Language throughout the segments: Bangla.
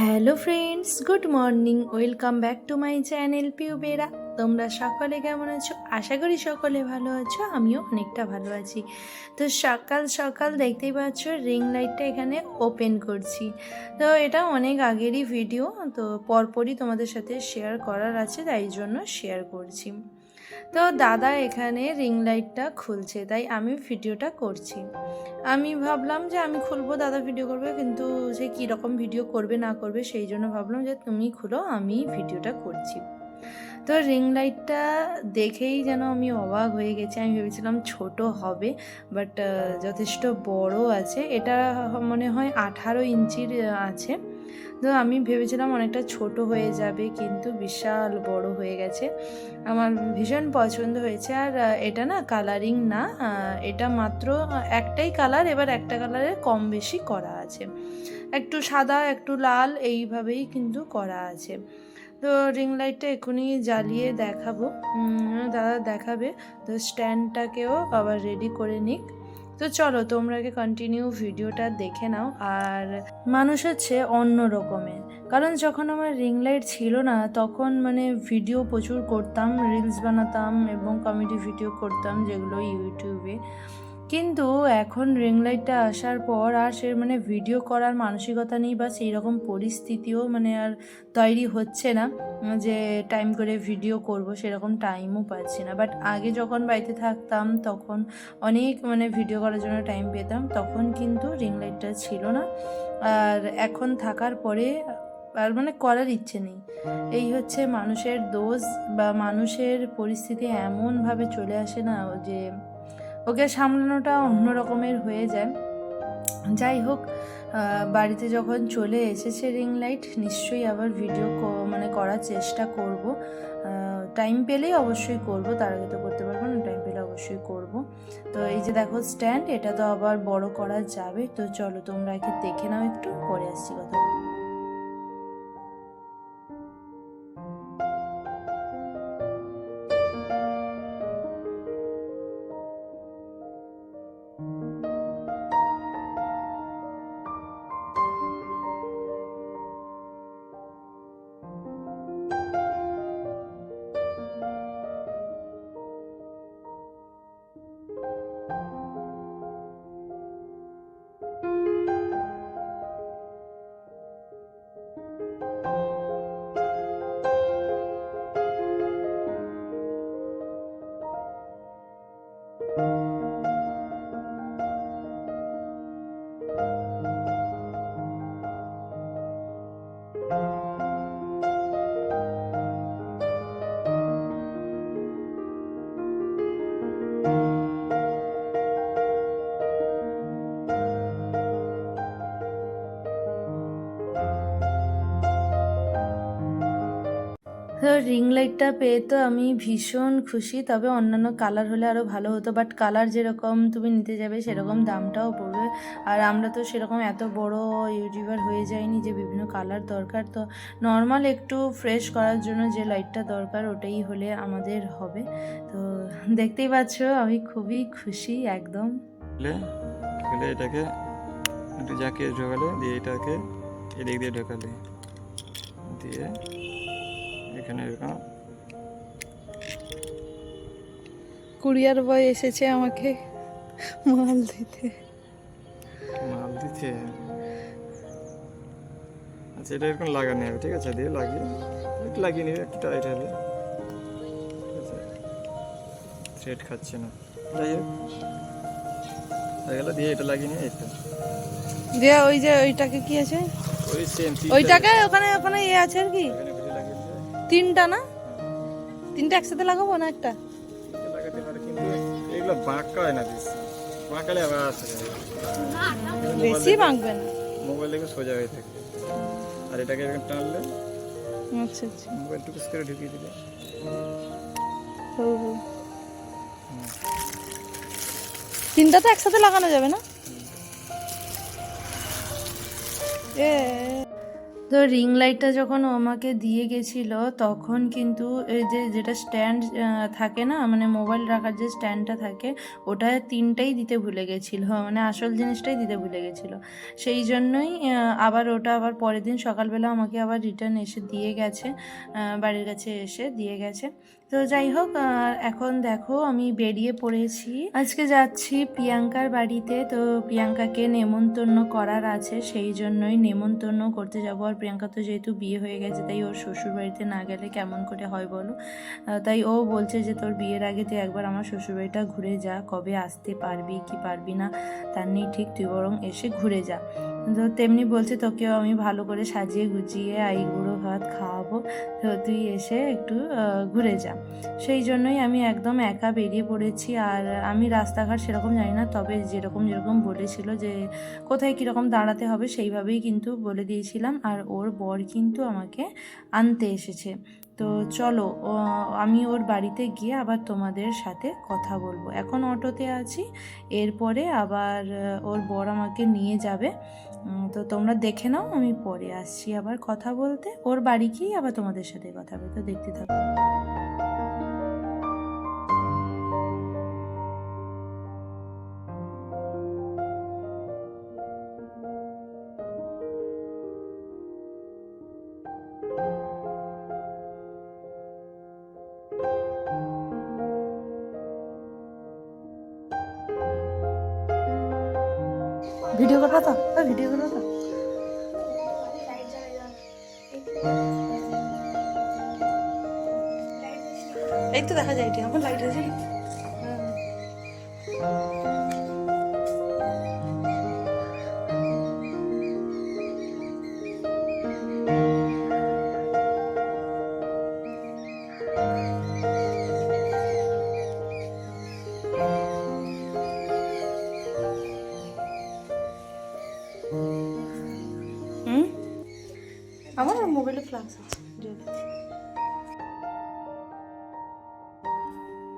Hello friends, good morning, welcome back to my channel Piu Bera তোমরা সকলে কেমন আছো? আশা করি সকলে ভালো আছো, আমিও অনেকটা ভালো আছি। তো সকাল সকাল দেখতেই পাচ্ছ রিং লাইটটা এখানে ওপেন করছি। তো এটা অনেক আগেরই ভিডিও তো পরপরই তোমাদের সাথে শেয়ার করার আছে, তাই জন্য শেয়ার করছি। তো দাদা এখানে রিং লাইটটা খুলছে, তাই আমি ভিডিওটা করছি। আমি ভাবলাম যে আমি খুলবো, দাদা ভিডিও করবে, কিন্তু সে কীরকম ভিডিও করবে, না করবে, সেই জন্য ভাবলাম যে তুমি খুলো, আমি ভিডিওটা করছি। তো রিং লাইটটা দেখেই যেন আমি অবাক হয়ে গেছি। আমি ভেবেছিলাম ছোট হবে বাট যথেষ্ট বড় আছে। এটা মনে হয় আঠারো ইঞ্চির আছে। তো আমি ভেবেছিলাম অনেকটা ছোট হয়ে যাবে, কিন্তু বিশাল বড় হয়ে গেছে। আমার ভীষণ পছন্দ হয়েছে। আর এটা না কালারিং না এটা মাত্র একটাই কালার এবার একটা কালারে কম বেশি করা আছে। একটু সাদা, একটু লাল, এইভাবেই কিন্তু করা আছে। তো রিং লাইটটা এক্ষুনি জ্বালিয়ে দেখাবো। দাদা দেখাবে, তো স্ট্যান্ডটাকেও আবার রেডি করে নিক। তো চলো, তোমরা আগে কন্টিনিউ ভিডিওটা দেখে নাও। আর মানুষ হচ্ছে অন্য রকমের কারণ যখন আমার রিং লাইট ছিল না, তখন মানে ভিডিও প্রচুর করতাম রিলস বানাতাম এবং কমেডি ভিডিও করতাম যেগুলো ইউটিউবে কিন্তু এখন রিং লাইটটা আসার পর আর সে মানে ভিডিও করার মানসিকতা নেই বা সেই রকম পরিস্থিতিও মানে আর তৈরি হচ্ছে না, যে টাইম করে ভিডিও করব সেরকম টাইমও পাচ্ছি না। বাট আগে যখন বাড়িতে থাকতাম, তখন অনেক মানে ভিডিও করার জন্য টাইম পেতাম, তখন কিন্তু রিং লাইটটা ছিল না। আর এখন থাকার পরে আর মানে করার ইচ্ছে নেই। এই হচ্ছে মানুষের দোষ বা মানুষের পরিস্থিতি এমনভাবে চলে আসে না যে ওকে সামলানোটা অন্য রকমের হয়ে যায়। যাই হোক বাড়িতে যখন চলে এসেছে রিং লাইট নিশ্চয়ই আবার ভিডিও মানে করার চেষ্টা করব। টাইম পেলেই অবশ্যই করব, তার আগে তো করতে পারব না টাইম পেলে অবশ্যই করব। তো এই যে দেখো স্ট্যান্ড এটা তো আবার বড় করা যাবে। তো চলো তোমরা আগে দেখে নাও একটু, পরে আসছি কথা তো রিং লাইটটা পেয়ে তো আমি ভীষণ খুশি। তবে অন্যান্য কালার হলে আরও ভালো হতো বাট কালার যেরকম তুমি নিতে যাবে সেরকম দামটাও পড়বে। আর আমরা তো সেরকম এত বড় ইউটিউবার হয়ে যাইনি যে বিভিন্ন কালার দরকার। তো নর্মাল একটু ফ্রেশ করার জন্য যে লাইটটা দরকার ওটাই হলে আমাদের হবে। তো দেখতেই পাচ্ছ, আমি খুবই খুশি একদম। এটাকে একটু জাকিয়ে ঢোকালে, দিয়ে এটাকে এদিক দিয়ে ঢোকালে। দিয়ে এখানে এরকম। কুরিয়ার বয় এসেছে আমাকে মাল দিতে। মাল দিতে? আচ্ছা এটা এরকম লাগানো হবে ঠিক আছে? দিয়ে লাগিয়ে একটু লাগিয়ে নিবে একটু টাইট হবে। থ্রেড খাচ্ছে না। যাই হোক হয়ে গেল দিয়ে এটা লাগিয়ে নিয়ে এটা দিয়ে ওই যে ওইটাকে কি আছে? ওই সেম ওইটাকে ওখানে ওখানে ইয়ে আছে আর কি? তিনটা না? তিনটা একসাথে লাগাবো না একটা? লাগাতে পারে কিন্তু এগুলো বাঁকা হয় না বেশি। বাঁকালে আবার আসে। বেশি মাখবে না। মোবাইল দেখে সোজা হয়ে থাকে। আর এটাকে এরকম টানলে আচ্ছা আচ্ছা। মোবাইল টুকুস করে ঢুকিয়ে দিলে। ও। তিনটা তো একসাথে লাগানো যাবে না? এ তো রিং লাইটটা যখন আমাকে দিয়ে গেছিল, তখন কিন্তু এই যে, যেটা স্ট্যান্ড থাকে না মানে মোবাইল রাখার যে স্ট্যান্ডটা থাকে, ওটা তিনটাই দিতে ভুলে গেছিল মানে আসল জিনিসটাই দিতে ভুলে গেছিল। সেই জন্যই আবার ওটা আবার পরের দিন সকালবেলা আমাকে আবার রিটার্ন এসে দিয়ে গেছে বাড়ির কাছে এসে দিয়ে গেছে। তো যাই হোক এখন দেখো আমি বেরিয়ে পড়েছি। আজকে যাচ্ছি প্রিয়াঙ্কার বাড়িতে, তো প্রিয়াঙ্কাকে নেমন্তন্ন করার আছে, সেই জন্যই নেমন্তন্ন করতে যাব। আর প্রিয়াঙ্কা তো যেহেতু বিয়ে হয়ে গেছে, তাই ওর শ্বশুর বাড়িতে না গেলে কেমন করে হয় বলো? তাই ও বলছে যে তোর বিয়ের আগে তুই একবার আমার শ্বশুর বাড়িটা ঘুরে যা, কবে আসতে পারবি, কি পারবি না, তার নেই ঠিক তুই বরং এসে ঘুরে যা। তো তেমনি বলছে তোকেও আমি ভালো করে সাজিয়ে গুছিয়ে আই গুঁড়ো ভাত খাওয়াবো। তো তুই এসে একটু ঘুরে যা। সেই জন্যই আমি একদম একা বেরিয়ে পড়েছি। আর আমি রাস্তাঘাট সেরকম জানি না তবে যেরকম যেরকম বলেছিল যে কোথায় কীরকম দাঁড়াতে হবে সেইভাবেই কিন্তু বলে দিয়েছিলাম। আর ওর বর কিন্তু আমাকে আনতে এসেছে। তো চলো ও, আমি ওর বাড়িতে গিয়ে আবার তোমাদের সাথে কথা বলব। এখন অটোতে আছি। এরপরে আবার ওর বর আমাকে নিয়ে যাবে। তো তোমরা দেখে নাও আমি পরে আসছি আবার কথা বলতে। ওর বাড়ি গিয়ে আবার তোমাদের সাথে কথা হবে তো দেখতে থাকো। ভিডিও করবা তো? ভিডিও করবা তো? তো দেখা যায় এটি আমার লাইট আছে আমার মোবাইলে ফ্লাক্স আছে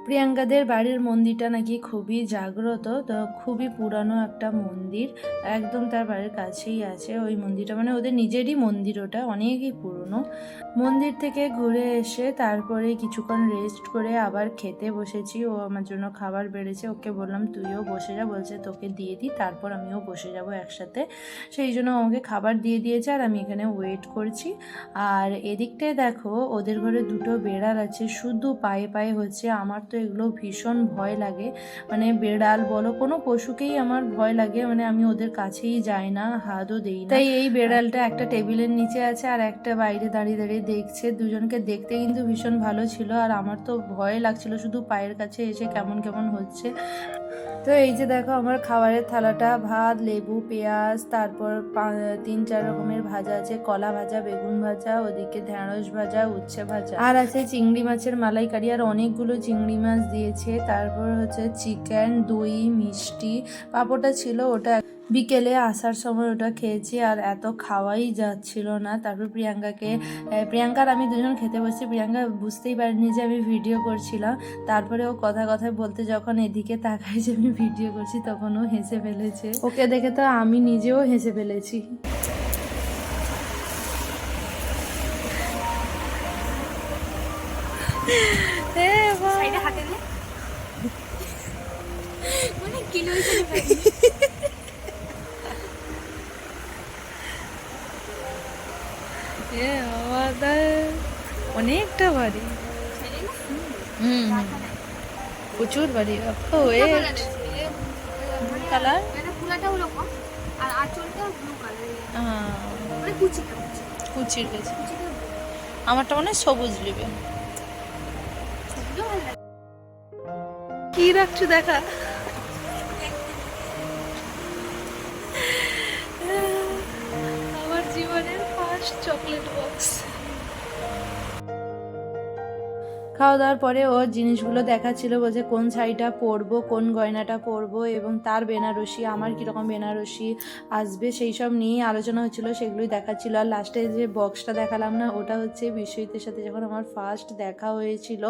প্রিয়াঙ্কাদের বাড়ির মন্দিরটা নাকি খুবই জাগ্রত, তো খুবই পুরানো একটা মন্দির। একদম তার বাড়ির কাছেই আছে ওই মন্দিরটা মানে ওদের নিজেরই মন্দির ওটা, অনেকই পুরনো। মন্দির থেকে ঘুরে এসে তারপরে কিছুক্ষণ রেস্ট করে আবার খেতে বসেছি। ও আমার জন্য খাবার বেড়েছে, ওকে বললাম, তুইও বসে যা। বলছে, তোকে দিয়ে দিই, তারপর আমিও বসে যাব একসাথে। সেই জন্য আমাকে খাবার দিয়ে দিয়েছে আর আমি এখানে ওয়েট করছি। আর এদিকটায় দেখো, ওদের ঘরে দুটো বেড়াল আছে, শুধু পায়ে পায়ে হচ্ছে। আমার তো এগুলো ভীষণ ভয় লাগে। মানে বেড়াল বলো কোনো পশুকেই আমার ভয় লাগে। মানে আমি ওদের কাছেই যাই না হাতও দেই না। তাই এই বেড়ালটা একটা টেবিলের নিচে আছে আর একটা বাইরে দাঁড়িয়ে দাঁড়িয়ে দেখছে। দুজনকে দেখতে কিন্তু ভীষণ ভালো ছিল আর আমার তো ভয় লাগছিল শুধু পায়ের কাছে এসে কেমন কেমন হচ্ছে। তো এই যে দেখো আমার খাবারের থালাটা, ভাত, লেবু, পেঁয়াজ, তারপর তিন, চার রকমের ভাজা আছে, কলা ভাজা, বেগুন ভাজা, ওদিকে ঢেঁড়স ভাজা, উচ্ছে ভাজা। আর আছে চিংড়ি মাছের মালাইকারি, আর অনেকগুলো চিংড়ি মাছ দিয়েছে। তারপর হচ্ছে চিকেন, দই, মিষ্টি, পাঁপড়টা ছিল ওটা বিকেলে আসার সময় ওটা খেয়েছি আর এত খাওয়াই যাচ্ছিল না। তারপর প্রিয়াঙ্কাকে প্রিয়াঙ্কার আমি দুজন খেতে বসছি। প্রিয়াঙ্কা বুঝতেই পারিনি যে আমি ভিডিও করছিলাম। তারপরে ও কথা কথায় বলতে যখন এদিকে তাকায় যে আমি ভিডিও করছি, তখন ও হেসে ফেলেছে। ওকে দেখে তো আমি নিজেও হেসে ফেলেছি। হাতে মানে কিলো বাড়ি হুম প্রচুর বাড়ি ও ওয়েট কালার পুরাটা আর আঁচলটা ব্লু কালার মানে কুচিটা কুচির গেছে আমারটা মানে সবুজ নেবে কি রাখছো দেখা আমার জীবনের ফার্স্ট চকলেট বক্স খাওয়া দাওয়ার পরে ওর জিনিসগুলো দেখাচ্ছিল বলছে, কোন শাড়িটা পরবো, কোন গয়নাটা পরবো এবং তার বেনারসি, আমার কীরকম বেনারসি আসবে সেই সব নিয়েই আলোচনা হচ্ছিল, সেগুলোই দেখাচ্ছিল। আর লাস্টে যে বক্সটা দেখালাম না, ওটা হচ্ছে বিশ্বজিতের সাথে যখন আমার ফার্স্ট দেখা হয়েছিল,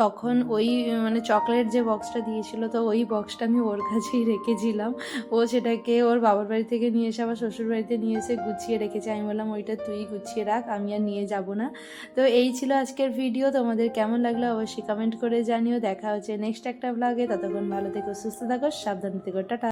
তখন ওই মানে চকলেট যে বক্সটা দিয়েছিল, তো ওই বক্সটা আমি ওর কাছেই রেখেছিলাম। ও সেটাকে ওর বাবার বাড়ি থেকে নিয়ে এসে আবার শ্বশুর বাড়িতে নিয়ে এসে গুছিয়ে রেখেছে। আমি বললাম, ওইটা তুই গুছিয়ে রাখ, আমি আর নিয়ে যাব না। তো এই ছিল আজকের ভিডিও তোমাদের কেমন লাগল অবশ্যই কমেন্ট করে জানিও। দেখা হচ্ছে নেক্সট একটা ব্লগে ততক্ষণ ভালো থেকো, সুস্থ থাকো, সাবধান থেকো। টাটা।